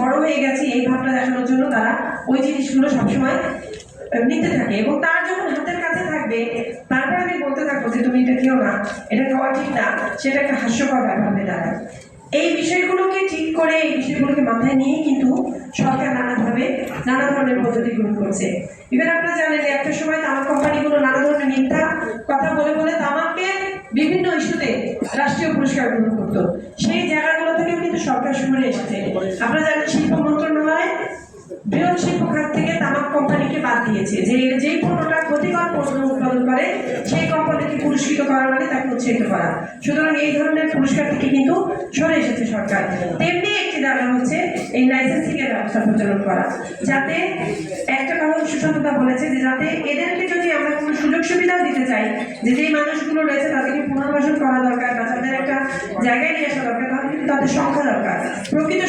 বড় হয়ে গেছি, এই ভাবটা দেখানোর জন্য তারা ওই জিনিসগুলো সবসময় নিতে থাকে এবং তার যখন হাতের কাছে থাকবে, তারপর আমি বলতে থাকব যে তুমি এটা খেও না, এটা খাওয়া ঠিক না, সেটা একটা হাস্যকর ব্যাপার হয়ে দাঁড়ায়। এই বিষয়গুলোকে ঠিক করে, এই বিষয়গুলোকে মাথায় নিয়ে কিন্তু সরকার নানাভাবে, নানা ধরনের পদ্ধতি গ্রহণ করছে। ইভেন আপনারা জানেন যে একটা সময় তামাক কোম্পানিগুলো নানা ধরনের মিথ্যা কথা বলে বলে তামাকের বিভিন্ন ইস্যুতে রাষ্ট্রীয় পুরস্কার গ্রহণ করতো। সেই জায়গাগুলো থেকেও কিন্তু সরকার সরে এসেছে। আপনারা জানেন শিল্প মন্ত্রণালয় বৃহৎ শিল্প খাত থেকে তামাক কোম্পানিকে বাদ দিয়েছে। যে, যেই পণ্যটা ক্ষতিকর পণ্য উৎপাদন করে, সেই কোম্পানিকে পুরস্কৃত করা মানে তাকে উৎসাহিত করা। সুতরাং এই ধরনের পুরস্কার থেকে কিন্তু সরে এসেছে সরকার। তেমনি একটি দাবি হচ্ছে এই লাইসেন্সিং এর ব্যবস্থা প্রচলন করা। যাতে একটা কথা সুসন্ততা বলেছে যে, যাতে এদেরকে যদি আমরা কোনো সুযোগ সুবিধাও দিতে চাই, যে যেই মানুষগুলো রয়েছে তাদেরকে পুনর্বাসন করা দরকার, বা তাদের একটা জায়গায় নিয়ে আসা দরকার তাহলে কিন্তু তাদের সংখ্যা দরকার। প্রকৃত